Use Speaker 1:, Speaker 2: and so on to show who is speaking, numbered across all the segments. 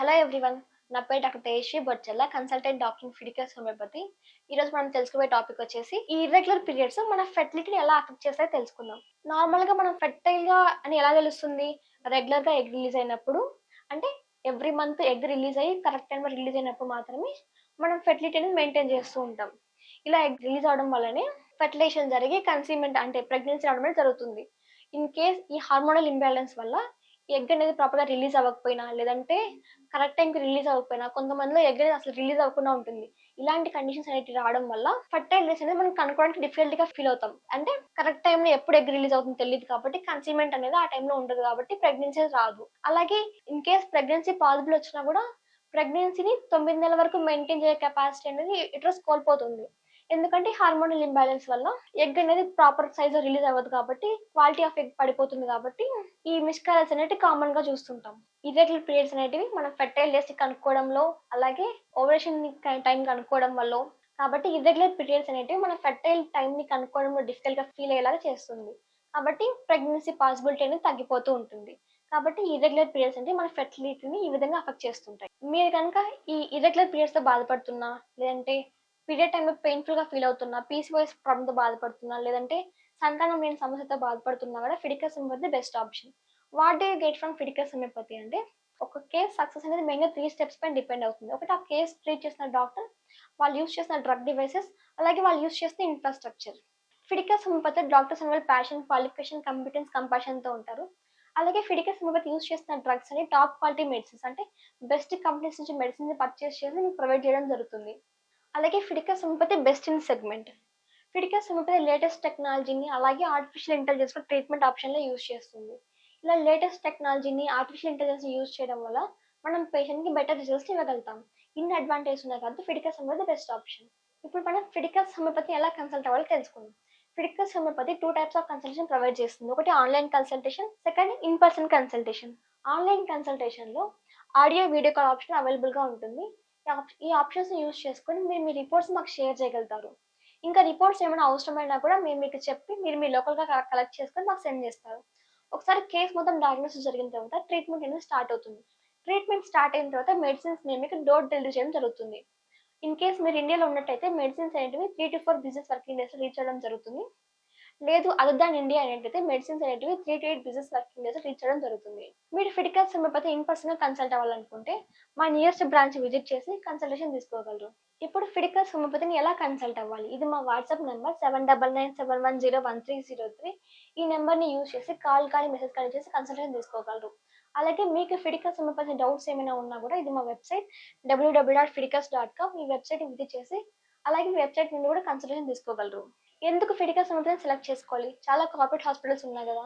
Speaker 1: Hello everyone నా పేరు doctor Tejaswi Bochalla consultant doctor Fidicus homeopathy ఈరోజు మనం తెలుసుకోబోయే టాపిక్ వచ్చేసి ఈ ఇర్రెగ్యులర్ పీరియడ్స్ మన ఫెర్టిలిటీని ఎలా అఫెక్ట్ చేస్తాయో తెలుసుకుందాం. నార్మల్గా మనం ఫెర్టైల్గా అని ఎలా తెలుస్తుంది? రెగ్యులర్గా ఎగ్ రిలీజ్ అయినప్పుడు అంటే ఎవ్రీ మంత్ ఎగ్ రిలీజ్ అయ్యి కరెక్ట్ టైంలో రిలీజ్ అయినప్పుడు మాత్రమే మనం ఫెర్టిలిటీని మెయింటైన్ చేస్తూ ఉంటాం. ఇలా ఎగ్ రిలీజ్ అవడం వల్లనే ఫెర్టిలైజేషన్ జరిగి కన్సీవ్మెంట్ అంటే ప్రెగ్నెన్సీ రావడం అనేది జరుగుతుంది. ఇన్ కేస్ ఈ హార్మోనల్ ఇంబ్యాలెన్స్ వల్ల ఎగ్ అనేది ప్రాపర్గా రిలీజ్ అవ్వకపోయినా లేదంటే కరెక్ట్ టైంకి రిలీజ్ అవ్వకపోయినా కొంతమందిలో ఎగ్ అనేది అసలు రిలీజ్ అవ్వకుండా ఉంటుంది. ఇలాంటి కండిషన్స్ అనేవి రావడం వల్ల ఫర్టైల్ డేస్ అనేది మనం కనుక్కోవడానికి డిఫికల్ట్గా ఫీల్ అవుతాం. అంటే కరెక్ట్ టైంలో ఎప్పుడు ఎగ్ రిలీజ్ అవుతుంది తెలియదు కాబట్టి కన్సీమెంట్ అనేది ఆ టైంలో ఉండదు కాబట్టి ప్రెగ్నెన్సీ రాదు. అలాగే ఇన్ కేస్ ప్రెగ్నెన్సీ పాసిబుల్ వచ్చినా కూడా ప్రెగ్నెన్సీని తొమ్మిది నెలల వరకు మెయింటైన్ చేసే కెపాసిటీ అనేది ఇట్రస్ కోల్పోతుంది. ఎందుకంటే హార్మోనల్ ఇంబ్యాలెన్స్ వల్ల ఎగ్ అనేది ప్రాపర్ సైజ్ రిలీజ్ అవ్వదు కాబట్టి క్వాలిటీ ఆఫ్ ఎగ్ పడిపోతుంది కాబట్టి ఈ మిస్కారేజ్ అనేవి కామన్గా చూస్తుంటాం. ఇర్రెగ్యులర్ పీరియడ్స్ అనేటివి మనం ఫెర్టైల్ డేస్ కనుక్కోవడంలో అలాగే ఓవరేషన్ టైం కనుక్కోవడం వల్ల కాబట్టి ఇర్రెగ్యులర్ పీరియడ్స్ అనేటివి మన ఫెర్టైల్ టైం ని కనుక్కోవడంలో డిఫికల్ట్గా ఫీల్ అయ్యేలాగా చేస్తుంది. కాబట్టి ప్రెగ్నెన్సీ పాసిబిలిటీ అనేది తగ్గిపోతూ ఉంటుంది. కాబట్టి ఇర్రెగ్యులర్ పీరియడ్స్ అంటే మన ఫెర్టిలిటీని ఈ విధంగా అఫెక్ట్ చేస్తుంటాయి. మీరు కనుక ఈ ఇర్రెగ్యులర్ పీరియడ్స్తో బాధపడుతున్నా లేదంటే పీరియడ్ టైంలో పెయిన్ఫుల్గా ఫీల్ అవుతున్నా పీసీఓఎస్ ప్రాబ్లంతో బాధపడుతున్నా లేదంటే సంతానం లేని సమస్యతో బాధపడుతున్నా కూడా Fidicus homeopathy best option what they get from Fidicus homeopathy అంటే ఒక కేస్ సక్సెస్ అనేది మెయిన్గా త్రీ స్టెప్స్ పైన డిపెండ్ అవుతుంది. ఒకటి ఆ కేస్ ట్రీట్ చేసిన డాక్టర్ వాళ్ళు యూస్ చేసిన డ్రగ్ డివైసెస్ అలాగే వాళ్ళు యూస్ చేసిన ఇన్ఫ్రాస్ట్రక్చర్ ఫిడికస్ హోమియోపతి డాక్టర్స్ అనే వాళ్ళు ప్యాషన్ క్వాలిఫికేషన్ కంపిటెన్స్ కంపాషన్తో ఉంటారు. అలాగే ఫిడికస్ హోమియోపతి యూస్ చేసిన డ్రగ్స్ అని టాప్ క్వాలిటీ మెడిసిన్స్ అంటే బెస్ట్ కంపెనీస్ నుంచి మెడిసిన్స్ పర్చేస్ చేసి మీకు ప్రొవైడ్ చేయడం జరుగుతుంది. అలాగే Fidica homeopathy best in segment Fidica homeopathy latest టెక్నాలజీని అలాగే ఆర్టిఫిషియల్ ఇంటెలిజెన్స్ ట్రీట్మెంట్ ఆప్షన్లో యూస్ చేస్తుంది. ఇలా లేటెస్ట్ టెక్నాలజీని ఆర్టిఫిషియల్ ఇంటెలిజెన్స్ యూస్ చేయడం వల్ల మనం పేషెంట్కి బెటర్ రిజల్ట్స్ ఇవ్వగలుగుతాం. ఇన్ని అడ్వాంటేజ్ ఉన్నాయి కాబట్టి ఫిడికా హోమియోపతి బెస్ట్ ఆప్షన్ ఇప్పుడు మనం ఫిడికస్ హోమియోపతి ఎలా కన్సల్ట్ అవ్వాలో తెలుసుకుందాం. Fidicus homeopathy two types of consultation provide చేస్తుంది. ఒకటి online consultation second in person consultation online కన్సల్టేషన్లో ఆడియో వీడియో కాల్ ఆప్షన్ అవైలబుల్గా ఉంటుంది. ఈ ఆప్షన్స్ని యూస్ చేసుకొని మీరు మీ రిపోర్ట్స్ మాకు షేర్ చేయగలుగుతారు. ఇంకా రిపోర్ట్స్ ఏమైనా అవసరమైనా కూడా మేము మీకు చెప్పి మీరు మీ లోకల్గా కలెక్ట్ చేసుకొని మాకు సెండ్ చేస్తారు. ఒకసారి కేసు మొత్తం డయాగ్నోసిస్ జరిగిన తర్వాత ట్రీట్మెంట్ అనేది స్టార్ట్ అవుతుంది. ట్రీట్మెంట్ స్టార్ట్ అయిన తర్వాత మెడిసిన్స్ మేము మీకు డోర్ డెలివరీ చేయడం జరుగుతుంది. ఇన్ కేస్ మీరు ఇండియాలో ఉన్నట్టయితే మెడిసిన్స్ అనేటివి three to four business working days reach అవ్వడం జరుగుతుంది. లేదు అదర్దాన్ ఇండియా అనేటైతే మెడిసిన్స్ అనేటివి three to eight business working days reach చేయడం జరుగుతుంది. మీరు ఫిడికల్ సమయపతి ఇన్ పర్సన్గా కన్సల్ట్ అవ్వాలనుకుంటే మా నియరెస్ట్ బ్రాంచ్ విజిట్ చేసి కన్సల్టేషన్ తీసుకోగలరు. ఇప్పుడు ఫిడికల్ హోమియోపతిని ఎలా కన్సల్ట్ అవ్వాలి? ఇది మా WhatsApp number seven double nine seven one zero one three zero three ఈ నెంబర్ని యూజ్ చేసి కాల్ కానీ మెసేజ్ కానీ చేసి కన్సల్టేషన్ తీసుకోగలరు. అలాగే మీకు ఫిడికల్ సంబంధించిన డౌట్స్ ఏమైనా ఉన్నా కూడా ఇది మా website W W dot Fidicals dot com ఈ వెబ్సైట్ విజిట్ చేసి అలాగే వెబ్సైట్ నుండి కూడా కన్సల్టేషన్ తీసుకోగలరు. ఎందుకు ఫిడికల్ సంబంధించిన సెలెక్ట్ చేసుకోవాలి? చాలా కార్పొరేట్ హాస్పిటల్స్ ఉన్నాయి కదా.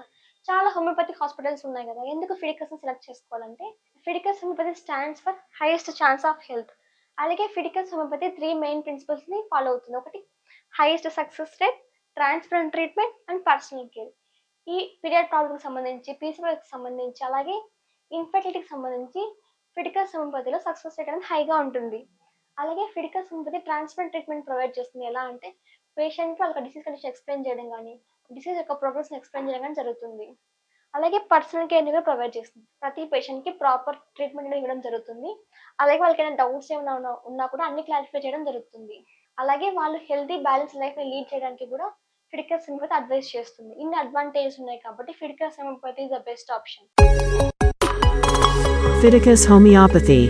Speaker 1: చాలా హోమియోపతి హాస్పిటల్స్ ఉన్నాయి కదా. ఎందుకు ఫిడికస్ సెలెక్ట్ చేసుకోవాలంటే Fidicus homeopathy stands for highest chance of health అలాగే ఫిడికస్ హోమియోపతి త్రీ మెయిన్ ప్రిన్సిపల్స్ని ఫాలో అవుతుంది. ఒకటి highest success rate transparent treatment and personal care ఈ పీరియడ్ ప్రాబ్లమ్కి సంబంధించి పీసీఓకి సంబంధించి అలాగే ఇన్ఫర్టిలిటీకి సంబంధించి ఫిడికల్స్ హోమియోపతిలో సక్సెస్ రేట్ అనేది హైగా ఉంటుంది. అలాగే Fidicals homeopathy transparent treatment provide చేస్తుంది. ఎలా అంటే పేషెంట్కి వాళ్ళకి డిసీజ్ కండిషన్ ఎక్స్ప్లెయిన్ చేయడం కానీ డిసీజ్ యొక్క ప్రోగ్రెస్ని ఎక్స్ప్లెయిన్ చేయడం కానీ జరుగుతుంది. అలాగే పర్సనల్ కేర్ని కూడా ప్రొవైడ్ చేస్తుంది. ప్రతి పేషెంట్కి ప్రాపర్ ట్రీట్మెంట్ అనేది ఇవ్వడం జరుగుతుంది. అలాగే వాళ్ళకి ఏమైనా డౌట్స్ ఏమైనా ఉన్నా- ఉన్నా కూడా అన్ని క్లారిఫై చేయడం జరుగుతుంది. అలాగే వాళ్ళు హెల్తీ బ్యాలెన్స్ లైఫ్ని లీడ్ చేయడానికి కూడా ఫిడికల్ సెమోపతి అడ్వైస్ చేస్తుంది. ఇన్ని అడ్వాంటేజెస్ ఉన్నాయి కాబట్టి Fidical homeopathy is the best option
Speaker 2: Fidicus homeopathy